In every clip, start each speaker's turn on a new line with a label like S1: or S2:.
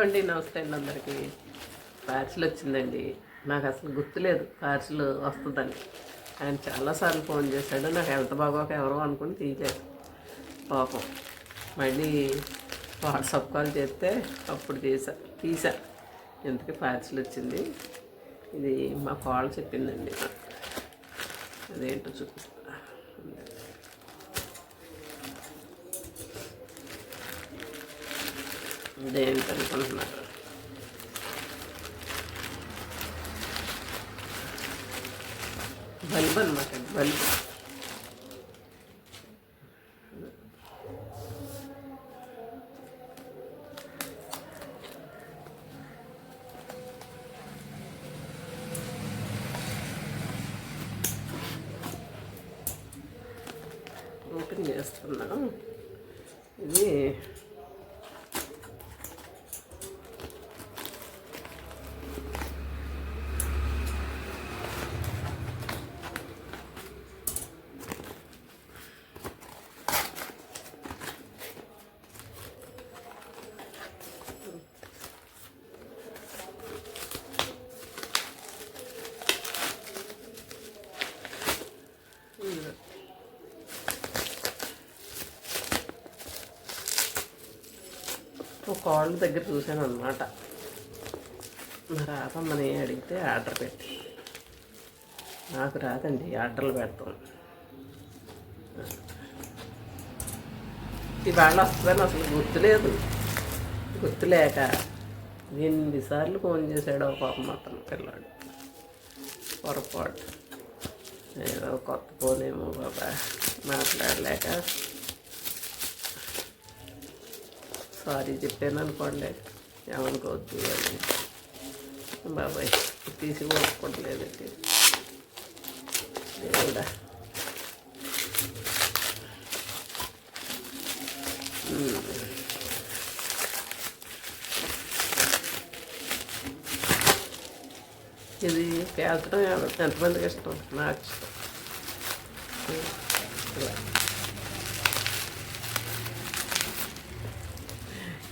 S1: అండి నమస్తే అండి అందరికీ. పార్సిల్ వచ్చిందండి. నాకు అసలు గుర్తులేదు పార్సిల్ వస్తుందని. ఆయన చాలాసార్లు ఫోన్ చేశాడు. నాకు హెల్త్ బాగోక ఎవరో అనుకుని తీయలేదు. పాపం. మళ్ళీ వాట్సాప్ కాల్ చేస్తే అప్పుడు తీసా తీసా. ఇంతకీ పార్సిల్ వచ్చింది? ఇది మా కాల్ చెప్పిందండి. అదేంటో చూపిస్తా. ఇదేంటనుకుంటున్నారు బల్బ్ అనమాట బల్బ్ ఓపెన్ చేస్తున్నాం ఇది ఒక కాళ్ళ దగ్గర చూశాను అనమాట రాదమ్మని అడిగితే ఆర్డర్ పెట్టి. నాకు రాదండి ఆర్డర్లు పెడతాం. ఇవాళ వస్తుందని అసలు గుర్తులేదు. గుర్తులేక ఎన్నిసార్లు ఫోన్ చేశాడు ఒక అమ్మతను పిల్లాడు. పొరపాటు. ఏదో కొత్త ఫోన్ ఏమో బాబా మాట్లాడలేక సారీ చెప్పాను అనుకోండి. ఏమనుకోవద్దు అని. బాబాయ్ తీసి కొనుక్కోవట్లేదండి దేవుడా. ఇది పేదడం ఎంతమందికి ఇష్టం? నాకు ఇష్టం.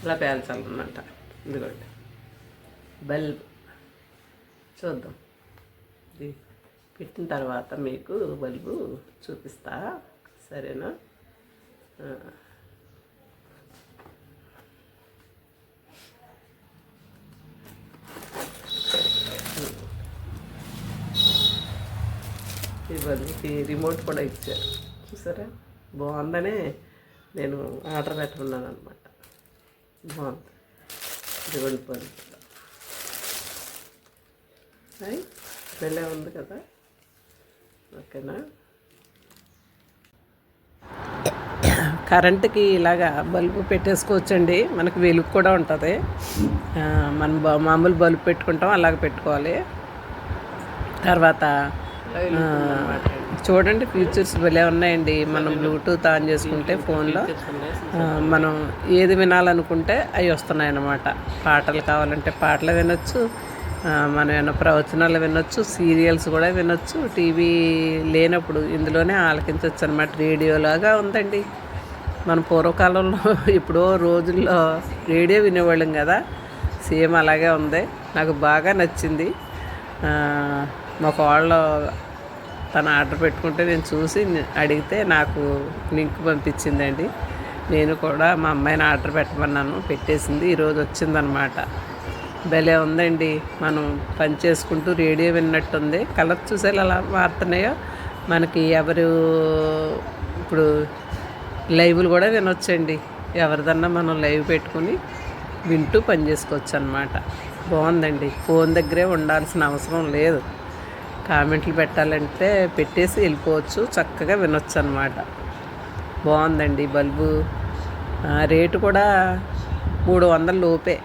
S1: ఇలా పేల్చాలన్నమాట. ఇదిగోండి. బల్బ్. చూద్దాం. ఇది పెట్టిన తర్వాత మీకు బల్బు చూపిస్తా. సరేనా? ఆ. ఈ బల్బుకి రిమోట్ కూడా ఇచ్చారు. చూసారా? బాగుందనే నేను ఆర్డర్ పెట్టుకున్నాను అనమాట బాగుంది. ఇదిగోండి వెళ్ళే ఉంది కదా? ఓకేనా? కరెంటుకి ఇలాగా బల్బు పెట్టేసుకోవచ్చండి. మనకు వెలుగు కూడా ఉంటుంది. మనం మామూలు బల్బు పెట్టుకుంటాం అలాగ పెట్టుకోవాలి. తర్వాత చూడండి ఫీచర్స్ భలే ఉన్నాయండి. మనం బ్లూటూత్ ఆన్ చేసుకుంటే ఫోన్లో మనం ఏది వినాలనుకుంటే అవి వస్తున్నాయి అన్నమాట పాటలు కావాలంటే పాటలు వినొచ్చు మనం ఏమైనా ప్రవచనాలు వినొచ్చు సీరియల్స్ కూడా వినొచ్చు టీవీ లేనప్పుడు ఇందులోనే ఆలకించవచ్చు అనమాట రేడియోలాగా ఉందండి. మన పూర్వకాలంలో ఎప్పుడో రోజుల్లో రేడియో వినేవాళ్ళం కదా. సేమ్ అలాగే ఉంది. నాకు బాగా నచ్చింది. మా కోళ్ళు తను ఆర్డర్ పెట్టుకుంటే నేను చూసి అడిగితే నాకు లింక్ పంపించిందండి. నేను కూడా మా అమ్మాయిని ఆర్డర్ పెట్టమన్నాను పెట్టేసింది. ఈరోజు వచ్చిందనమాట భలే ఉందండి. మనం పని చేసుకుంటూ రేడియో విన్నట్టుంది. కలర్ చూసేలా ఎలా మారుతున్నాయో. మనకి ఎవరు ఇప్పుడు లైవ్లు కూడా వినొచ్చండి. ఎవరిదన్నా మనం లైవ్ పెట్టుకుని వింటూ పని చేసుకోవచ్చు అనమాట బాగుందండి. ఫోన్ దగ్గరే ఉండాల్సిన అవసరం లేదు. కామెంట్లు పెట్టాలంటే పెట్టేసి వెళ్ళిపోవచ్చు. చక్కగా వినొచ్చు అనమాట బాగుందండి బల్బు. రేటు కూడా మూడు వందల లోపే.